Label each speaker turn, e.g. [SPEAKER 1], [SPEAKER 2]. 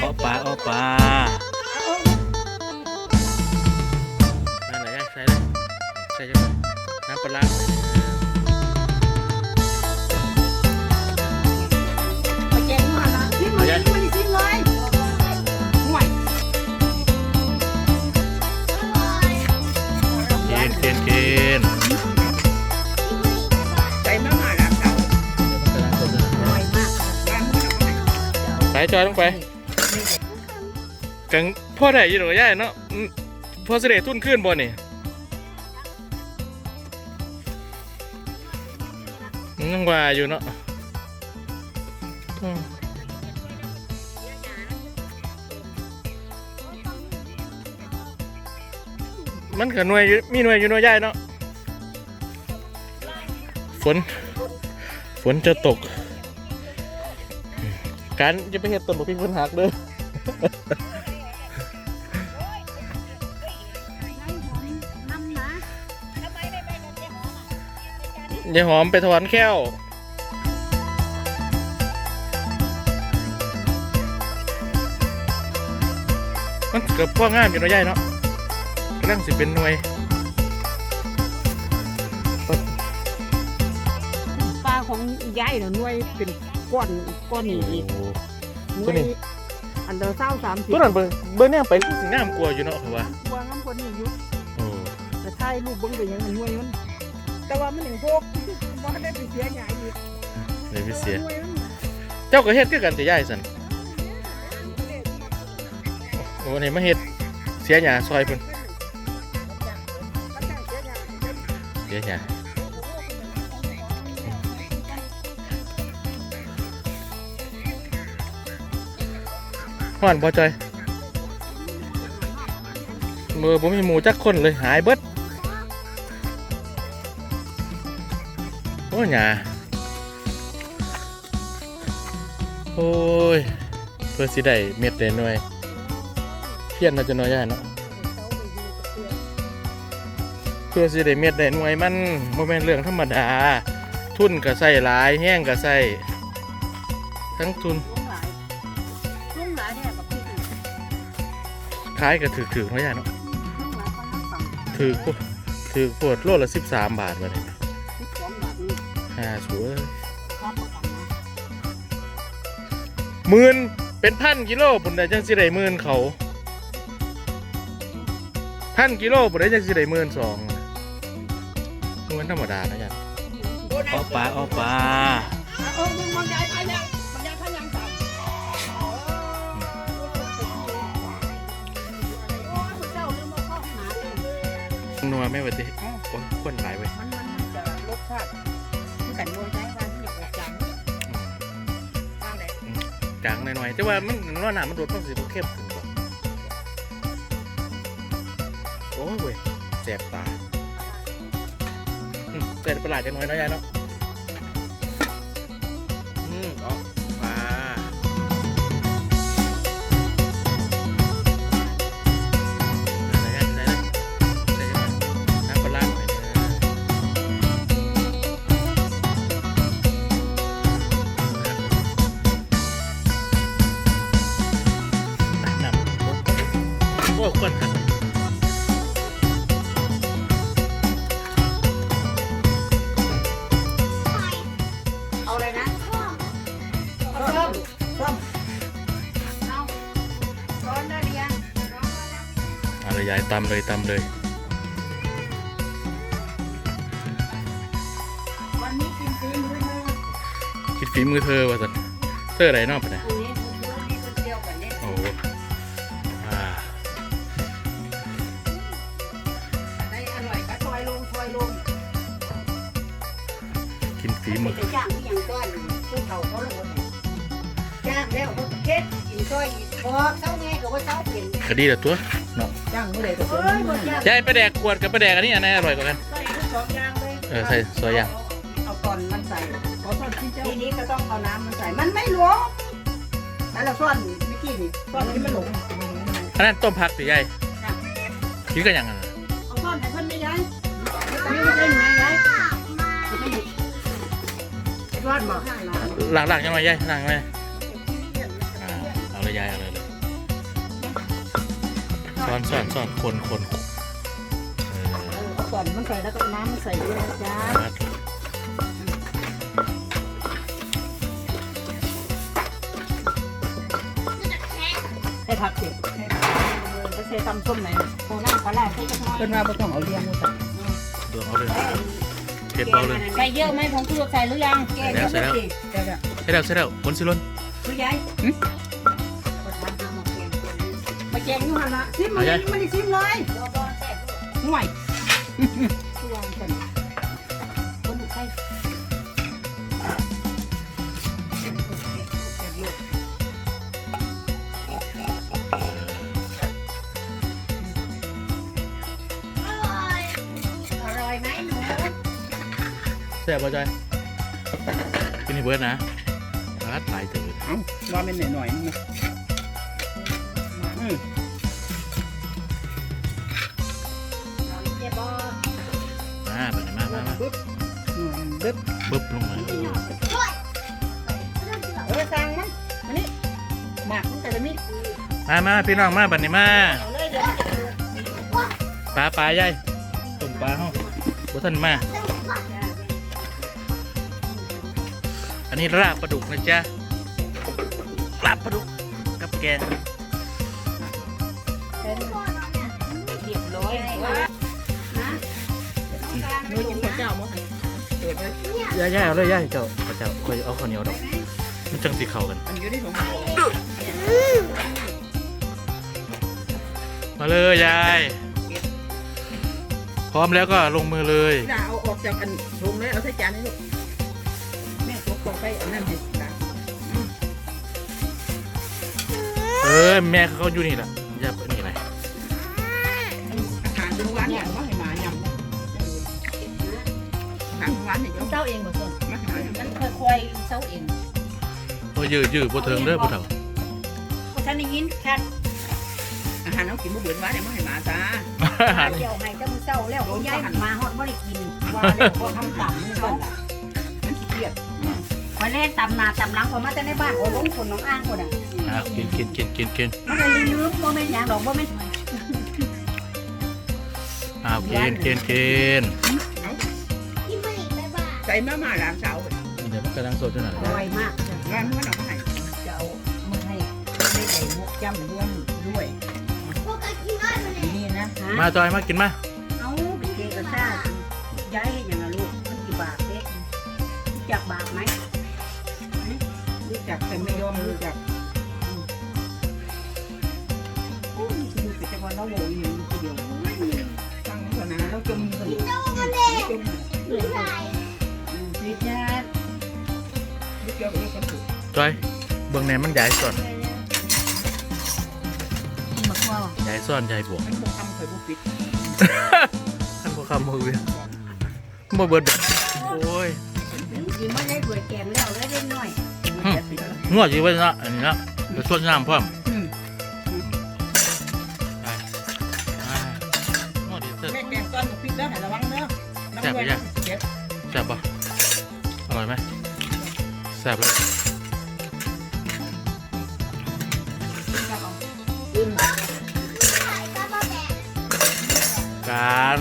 [SPEAKER 1] เอาปลาเอาปลานั่นแหละใส่เลยใส่จังน้ำปลาร้า
[SPEAKER 2] เอาแกงมาละชิมมาเลยชิมมาเลยชิมเลยห่วย
[SPEAKER 1] เกณฑ์เกณฑ์เกณฑ์
[SPEAKER 2] ใส่มาม่าล้างเตาอร่อยมากล้างมือเอาไป
[SPEAKER 1] ไปจอยลงไป กังพ่อได้อยี่หรอกย่ายเนาะอืมพ่อเสด็จทุ่นขึ้นบ่นี่ยังว่าอยู่เนาะอืมมันก็หน่วยอยู่มีหน่วยอยู่หน่วยใหญ่เนาะฝน ฝนจะตก การจะไปเห็ดต้นบกพริกฝนหักเด้อ ย่าหอมไปถอนแค้วมันเกือบพ่องามอยู่เนาะยายเนาะกำลังสิเป็นหน่วย
[SPEAKER 2] ปลาของยายน่ะหน่วยเป็นก้อนก้อนนี่อีกหน่
[SPEAKER 1] ตัว
[SPEAKER 2] วย
[SPEAKER 1] นี้
[SPEAKER 2] อันเดอร์เศร้าสามสิบ
[SPEAKER 1] ตัวนั้นเบิ่งเบิ่งแนมไปสิงามกลัวาอยู่เนาะเขาว่า
[SPEAKER 2] วางน้ำคนนี่อยู่
[SPEAKER 1] โอ้
[SPEAKER 2] แต่ถ่ายรูปเบิ่งไปยังหน่วยมัน แต่ว่ามันยังพวกบ่ได้ไปเสียใหญ่อีก
[SPEAKER 1] เลยไปเสีย
[SPEAKER 2] หน่วยมัน
[SPEAKER 1] เจ้าก็เฮ็ดคือกันแต่ยายสันโอ้นี่มาเฮ็ดเสียหยาซอยเพิ่นเสียหยาฮ้อนบ่จอยมือผมมีหมูจักคนเลยหายเบิด โอ้หยาโอ้ย เพื่อสิได้เม็ดได้หน่วยเพี้ยนน่าจะน้อยใหญ่เนาะเพื่อสิได้เม็ดได้หน่วยมันโมเมนเรื่องธรรมดา ทุนก็ใส่หลายแห้งก็ใส่ทั้งทุน
[SPEAKER 2] ลุงหลายลุงหลายแบบพี่
[SPEAKER 1] ขายก็ถือถือน้อยใหญ่เนาะ
[SPEAKER 2] ลุงหลายเขานั่งฟัง
[SPEAKER 1] ถือถือปวดโลละสิบสามบาทมาเลย ห้าสัว
[SPEAKER 2] ครับประกันนะ
[SPEAKER 1] หมื่นเป็นพันกิโลปุ่นได้จังสิได้หมื่นเขาพันกิโลปุ่นได้จังสิได้หมื่นสองมันธรรมดานะจ๊ะเอาปลาเอาปลา
[SPEAKER 2] เออมึงมองยายไปยังมองยายพันยังสั่งเจ้าลืมมาเข้าหาเลย
[SPEAKER 1] นัวไม่ไหวติโอ้ยคนหลายเว้ย
[SPEAKER 2] มันมันมันจะรสชาติที่ กันโมใช้การที่อยากจังข้างไหน
[SPEAKER 1] จางหน่อยๆแต่ว่ามันร้อนหนามันโดดมันสิบ่เข้มถึงบ่โอ้ยเว้ยแสบตาอืมแต่ประหลาดจังน้อยน้อยายเนาะำโอ้คนครับ
[SPEAKER 2] เอาเลยนะเอาส้มส้มเอาร้อนได้หรือยัง
[SPEAKER 1] อาเลยายตำเลยตำเลย
[SPEAKER 2] วันนี้กินฟรีมือนึง
[SPEAKER 1] คิดฝีมือเธอว่าสันเธออะไรนอกไปนะ
[SPEAKER 2] อั
[SPEAKER 1] น ฝีมือ
[SPEAKER 2] จะจ้างที่ยังก้อนผู้เฒ่าเขาเลยจ้างแล้วเขาเฮ็ดกินซอยอีกพอเช้าแง่ก็ว่าเช้าเปลี่ยน
[SPEAKER 1] คดีละตัวเนาะ
[SPEAKER 2] จ้างเมื่อไหร่ก็เอ้ยหมดจ้าง
[SPEAKER 1] ยายไปแดกขวดกับไปแดกอันนี้อันไหนอร่อยกว่ากัน
[SPEAKER 2] ใส่ทั้งสองอย่างเลย
[SPEAKER 1] เออใส่ซอยอย่าง
[SPEAKER 2] เอาก่อนมันใส่ขอโทษที่เจ้าทีนี้ก็ต้องเอาน้ำมันใส่มันไม่หลวมแล้วเราซ่อนเมื่อกี้นี่ซ่อนที่มันหลง
[SPEAKER 1] อันนั้นต้มผักสิยายคิดกันยังไง
[SPEAKER 2] เอาซ่อนให้เพิ่นไม่ย้ายไม่ได้ไม่ได้ย้ายจะไม่หยุด ซ่อนบอก
[SPEAKER 1] หลังหลังยังไงยายหลังไหมอ่าเอาเลยยายเอาเลยเลยซ้อนซ้อนซ้อนคนคนเออ
[SPEAKER 2] เอาก่อนมันใส่แล้วก็น้ำมันใส่ด้วยนะจ๊ะ
[SPEAKER 1] มาถูก
[SPEAKER 2] ใส่ผักสิจะใส่ตำส้มไหนโคน้ำปลาแหล่ใส่จักหน่อย
[SPEAKER 3] เพิ่นว่าบ่ต้องเอาเลี้ยงมูสัก
[SPEAKER 1] ดวงเอาเลย เก็บเอาเลย
[SPEAKER 2] ใส่เยอะไหมผงชูรสใส่หรือยังแกง
[SPEAKER 1] ใส่แล้ว
[SPEAKER 3] แต่แบบ
[SPEAKER 1] ใช่แล้วใช่แล้วผลสิลน
[SPEAKER 2] คือยายมาแกงอยู่หันละซิมมันมันได้ซิมเลยห่วย
[SPEAKER 1] แซ่บป่ะจอยกินให้เบิร์ดนะรัดหลายตื่น
[SPEAKER 3] เอ้าว่าแม่นหน่อยๆนึงนะอืม
[SPEAKER 2] เจ็บบอ
[SPEAKER 1] มาไปไหนมามามา
[SPEAKER 3] ปึ๊บอืมปึ๊บ
[SPEAKER 1] บึ๊บลงมา
[SPEAKER 2] เออสั่งมันมานี่หมักมันแต่ละมิด
[SPEAKER 1] มามาพี่น้องมาบัดนี้มา
[SPEAKER 2] เอาเลยเดี๋ยวมันจะเกิด
[SPEAKER 1] ปลาปลาใหญ่ต้มปลาเฮาบ่ทันมา อันนี้ลาบปลาดุกนะจ๊ะลาบปลาดุกกับแกง
[SPEAKER 2] เป็นเรียบร้อยนะ
[SPEAKER 3] เนื้อกินข้าวเจ้ามั้งเปิดเลย
[SPEAKER 1] ย่าย่าเอาเลยย่าเจ้าข้าวเจ้าคอยเอาข้าวเหนียวดอกมันจังสีเข้ากัน
[SPEAKER 3] อันอยู่ในถุง
[SPEAKER 1] มาเลยยายพร้อมแล้วก็ลงมือเลย
[SPEAKER 3] ด่าเอาออกจากอันถุงเลยเอาใส่จานนี่ลูกแม่ตกลง ไปอันนั้นดิด่า
[SPEAKER 1] เออแม่เขาอยู่นี่แหละอย่าไปนี่ไร
[SPEAKER 3] อาหารเป็นหวานอย่างว่าให้หมายำอาหารหวานเนี่ย
[SPEAKER 2] มันเศร้าเองหมดต้น
[SPEAKER 3] มาให้หมายำ
[SPEAKER 2] มันค่อยๆเศร้าเอง
[SPEAKER 1] โอ้ยยืดยืดบ่เทิงเด้อบ่เฒ่า
[SPEAKER 2] เพราะฉันได้ยินแค่
[SPEAKER 3] อาหารเอากินบ่เบื่อหวานเนี่ยมาให้หมาจ้า
[SPEAKER 1] อาหาร
[SPEAKER 2] เกี่ยวให้แต่มึงเศร้าแล้วเขาย้ายมาฮอดบ่ได้กินว่าแล้วพอทำต่ำมันก็
[SPEAKER 3] มันขี้เกียจ
[SPEAKER 2] ค อยเล่นต่ำหนาต่ำหลังพอมาแต่ในบ้านโอ้ล้มคนน้องอ้างคนอะ
[SPEAKER 1] อะกินกินกินกินกิน
[SPEAKER 2] มันเลยลืมบ่แม่นหยังดอกบ่แม่น
[SPEAKER 1] อ้าวกินกินกิน
[SPEAKER 3] ใส่มาม่าร้านเช้า
[SPEAKER 1] เดี๋ยวมันกำลังสดอยู่น่ะ
[SPEAKER 2] อร่อยมาก
[SPEAKER 3] ร้านมันเอามาให้
[SPEAKER 2] จะเอามาให้ไม่ได้หมกจ้ำร่วมด้วย
[SPEAKER 3] นี่นะ
[SPEAKER 2] ฮะ
[SPEAKER 1] มาจอยมากินมา
[SPEAKER 2] เอาไปเกกระซ่าย้ายให้อย่างละลูกมันกี่บาทเด็กจากบาทไหม
[SPEAKER 3] รู้ จักแต่ไม่ยอมรู้จัก
[SPEAKER 2] อู้ยคือเป็นจังหวัดเราโวยอยู่คนเดียว
[SPEAKER 3] ฟังเถอะนะเราจมกันจม
[SPEAKER 2] วิทยา
[SPEAKER 3] ลูกเจ้าเอ้กันถูก
[SPEAKER 1] จอยเบิ่งแหนมันใหญ่ซ่อน
[SPEAKER 2] บอกว่า
[SPEAKER 1] ใหญ่ซ่อนใหญ่บวก
[SPEAKER 3] มันบ่ทำเคยบ่ปิด
[SPEAKER 1] ท่านบ่คำมือเว้ยบ่เบิดแบบโง
[SPEAKER 2] วดอยู่
[SPEAKER 1] ไว้เนาะอันนี้เนาะไปสวดน้ำพร้อม
[SPEAKER 3] อืม
[SPEAKER 1] ไปอ่างวดดีเถิด
[SPEAKER 3] แม่แกงต้อนกับพริกแล้วให้ระวังเด้อน้ำเงินเจ็บ
[SPEAKER 1] แซ่บปะอร่อยไหมแซ่บเลยการ